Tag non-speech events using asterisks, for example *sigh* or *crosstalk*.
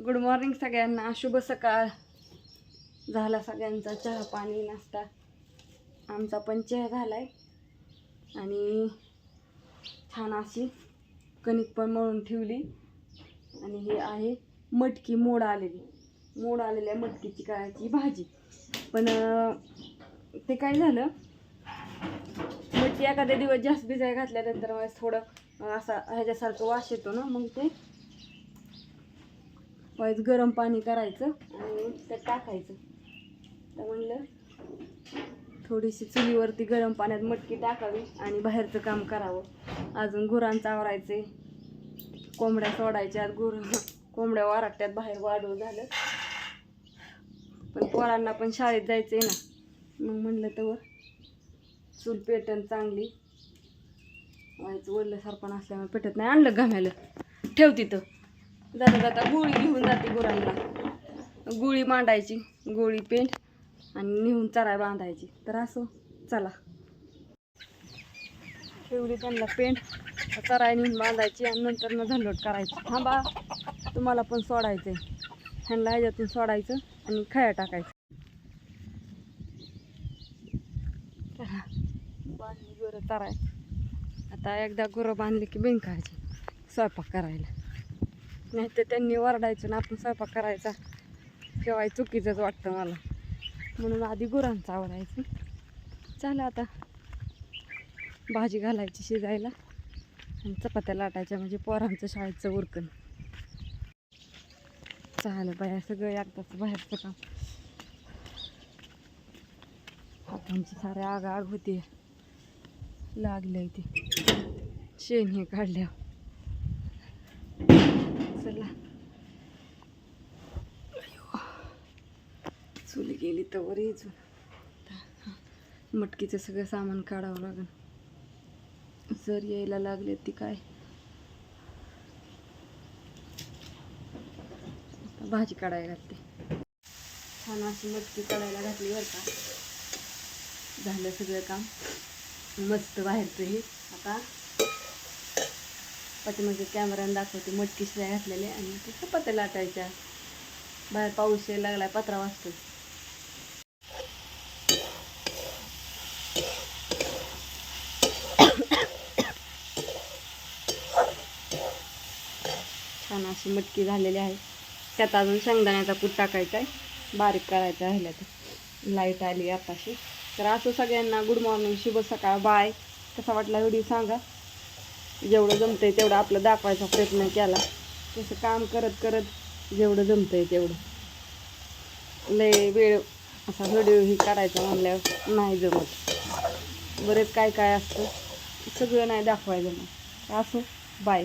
Good morning सगळ्यांना. शुभ सकाळ. झाला सगळ्यांचा चहा पाणी नाश्ता. आमचा पण चहा आहे आणि छान अशी कणिक पण मळून ठेवली. आणि हे आहे मटकी मोड आलेली. मोड आलेल्या मटकीची काळाची भाजी. पण ते काय झालं? मटकी एखाद्या दिवस जास्त भिजाय घातल्यानंतर मला थोडं असा ह्याच्यासारखं वास येतो ना मग ते वाईज गरम पाणी करायचं आणि त्यात टाकायचं. तर म्हणलं थोडीशी चुलीवरती गरम पाण्यात मटकी टाकावी आणि बाहेरचं काम करावं. अजून गुरांचं आवरायचे कोंबड्या सोडायच्या गुर *laughs* कोंबड्या वाराट्यात बाहेर वाढव झालं. पण पोरांना पण शाळेत जायचं आहे ना. मग म्हणलं तर चूल पेटन चांगली. व्हायचं वडलं सारपण असल्यामुळे पेटत नाही. आणलं घामायला ठेव तिथं. जाता जाता गोळी घेऊन जाते गुरांना. गोळी मांडायची गोळी पेंट आणि नेऊन चराय बांधायची. तर असं चला. ठेवली त्यांना पेंट चराय नेऊन बांधायची आणि नंतर मग झंडोट करायची. थांबा तुम्हाला पण सोडायचं आहे ह्यांना ह्याच्यातून सोडायचं आणि खया टाकायचं. बांधली गुरं चराय. आता एकदा गुरं बांधली की बिंकायची स्वयंपाक करायला. नाही तर त्यांनी वरडायचं ना आपण स्वयंपाक करायचा. केव्हाही चुकीचंच वाटतं मला. म्हणून आधी गुरांचं आवडायचं चला आता. भाजी घालायची शिजायला. आणि चपात्या लाटायच्या म्हणजे पोरांचं शाळेचं उरकण. चालेल बाया सगळं एकदाच बाहेरचं काम. हातांची सारे आग आग होती लागले ते. शेण हे काढल्या चला चुली गेली तर वर येजून मटकीचं सगळं सामान काढावं लागेल जर यायला लागले ती काय? भाजी काढायला घातली छान अशी मटकी काढायला घातली बरं का. झालं सगळं काम. मस्त बाहेरचं हे. आता पाठीमागे म्हणजे कॅमेऱ्याने दाखवते मटकी शिवाय घातलेले आणि ते चपात्या लाटायच्या. बाहेर पाऊस यायला लागलाय पत्रा वाजतो छान अशी मटकी झालेली आहे. त्यात अजून शेंगदाण्याचा कूट टाकायचा आहे. बारीक करायचा राहिल्या तर. लाइट आली आताशी. तर असं सगळ्यांना गुड मॉर्निंग शुभ सकाळ बाय कसा वाटला व्हिडिओ सांगा. जेवढं जमतंय तेवढं आपलं दाखवायचा प्रयत्न केला. तसं काम करत करत जेवढं जमतंय तेवढं. लय वेळ असा व्हिडिओही काढायचा म्हणल्यावर नाही जमत. बरेच काय काय असतं सगळं नाही दाखवायचं. मग असं बाय